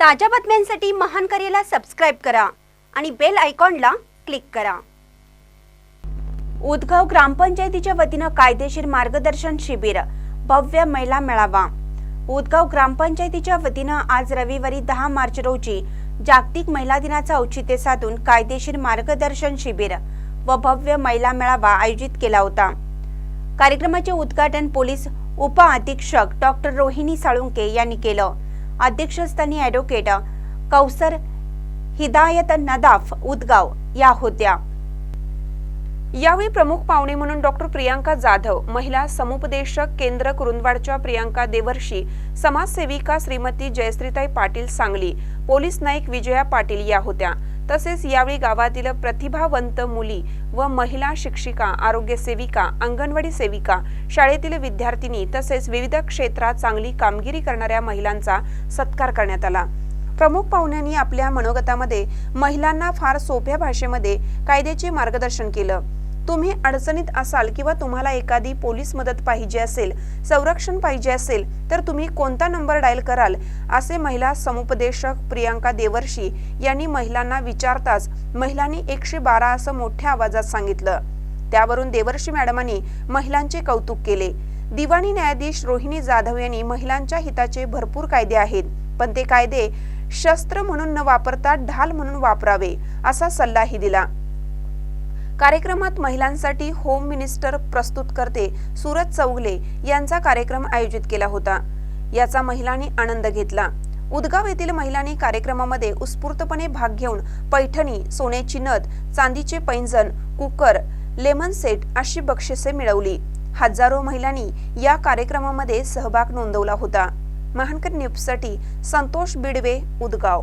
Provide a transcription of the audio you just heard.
ताज्या बातम्यांसाठी महान करेला सबस्क्राईब करा आणि बेल आयकॉनला क्लिक करा. उदगाव ग्रामपंचायतीच्या वतीनं कायदेशीर मार्गदर्शन शिबिर भव्य महिला मेळावा. उदगाव ग्रामपंचायतीच्या वतीनं आज रविवारी दहा मार्च रोजी जागतिक महिला दिनाचं औचित्य साधून कायदेशीर मार्गदर्शन शिबिर व भव्य महिला मेळावा आयोजित केला होता. कार्यक्रमाचे उद्घाटन पोलीस उपअधीक्षक डॉक्टर रोहिणी साळुंके यांनी केलं. अध्यक्षस्थानी ॲडव्होकेट कौसर हिदायत नदाफ उदगाव या होत्या. यावेळी प्रमुख पाहुणे म्हणून डॉक्टर प्रियांका जाधव महिला समुपदेशक केंद्र कुरुंदवाडच्या प्रियांका देवर्षी समाजसेविका श्रीमती जयश्रीताई पाटील सांगली पोलीस नाईक विजया पाटील या होत्या. तसेच यावेळी गावातील प्रतिभावंत मुली व महिला शिक्षिका आरोग्य सेविका अंगणवाडी सेविका शाळेतील विद्यार्थिनी तसेच विविध क्षेत्रात चांगली कामगिरी करणाऱ्या महिलांचा सत्कार करण्यात आला. प्रमुख पाहुण्यांनी आपल्या मनोगतामध्ये महिलांना फार सोप्या भाषेमध्ये कायद्याचे मार्गदर्शन केलं. तुम्ही अडचणीत असाल किंवा तुम्हाला एखादी पोलीस मदत पाहिजे असेल संरक्षण पाहिजे असेल तर तुम्ही कोणता नंबर डायल कराल असे महिला समुपदेशक प्रियांका देवर्षी यांनी महिलांना विचारताच महिलांनी एकशे बारा असं मोठ्या आवाजात सांगितलं. त्यावरून देवर्षी मॅडमांनी महिलांचे कौतुक केले. दिवाणी न्यायाधीश रोहिणी जाधव यांनी महिलांच्या हिताचे भरपूर कायदे आहेत पण ते कायदे शस्त्र म्हणून न वापरता ढाल म्हणून वापरावे असा सल्लाही दिला. कार्यक्रमात महिलांसाठी होम मिनिस्टर प्रस्तुत करते सुरज चौगले यांचा कार्यक्रम आयोजित केला होता. याचा महिलांनी आनंद घेतला. उदगाव येथील महिलांनी कार्यक्रमामध्ये उत्स्फूर्तपणे भाग घेऊन पैठणी सोन्याची नथ चांदीचे पैंजण कुकर लेमन सेट अशी बक्षिसे मिळवली. हजारो महिलांनी या कार्यक्रमामध्ये सहभाग नोंदवला होता. महानकर न्यूजसाठी संतोष बिडवे उदगाव.